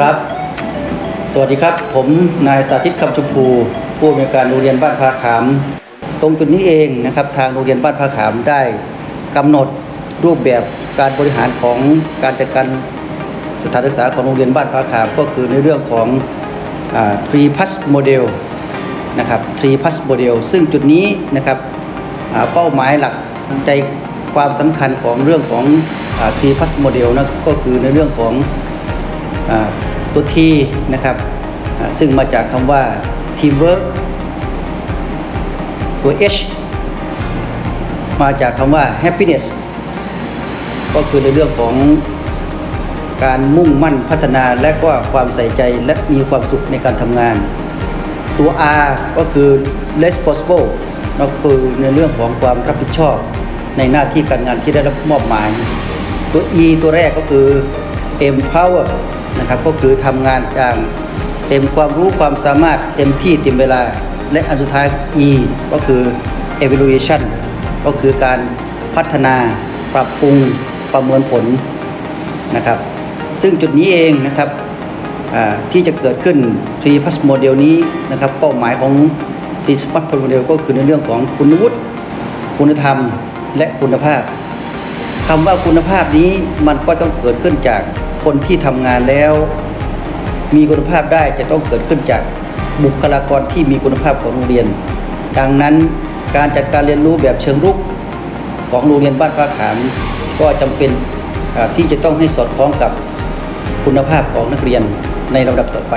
ครับ สวัสดีครับ ผมนายสาธิตคำชมพูผู้อำนวยการโรงเรียนบ้านพาขาม ตรงจุดนี้เองนะครับ ทางโรงเรียนบ้านพาขามได้กำหนดรูปแบบการบริหารของการจัดการสถานศึกษาของโรงเรียนบ้านพาขาม ก็คือในเรื่องของ3 plus model นะครับ3 plus model ซึ่งจุดนี้นะครับเป้าหมายหลักใจความสำคัญของเรื่องของ3 plus model นะก็คือในเรื่องของ ตัว T นะครับซึ่งมาจากคำว่า teamwork ตัว H มาจากคำว่า happiness ก็คือในเรื่องของการมุ่งมั่นพัฒนาและก็ความใส่ใจและมีความสุขในการทำงาน ตัว R ก็คือ responsible นั่นก็คือในเรื่องของความรับผิดชอบในหน้าที่การงานที่ได้รับมอบหมาย ตัว E ตัวแรกก็คือ empower นะครับก็คือทำงานอย่างเต็มความรู้ความสามารถเต็มที่เต็มเวลา และอันสุดท้าย E ก็คือ evaluation ก็คือการพัฒนาปรับปรุงประเมินผลนะครับ ซึ่งจุดนี้เองนะครับที่จะเกิดขึ้น3 plus model นี้นะครับเป้าหมายของ3 plus model ก็คือในเรื่องของคุณวุฒิคุณธรรมและคุณภาพคำว่าคุณภาพนี้มันก็ต้องเกิดขึ้นจาก คนที่ทำงานแล้ว มีคุณภาพได้จะต้องเกิดขึ้นจากบุคลากรที่มีคุณภาพของโรงเรียน ดังนั้นการจัดการเรียนรู้แบบเชิงรุกของโรงเรียนบ้านพระขามก็จำเป็นที่จะต้องให้สอดคล้องกับคุณภาพของนักเรียนในลำดับต่อไป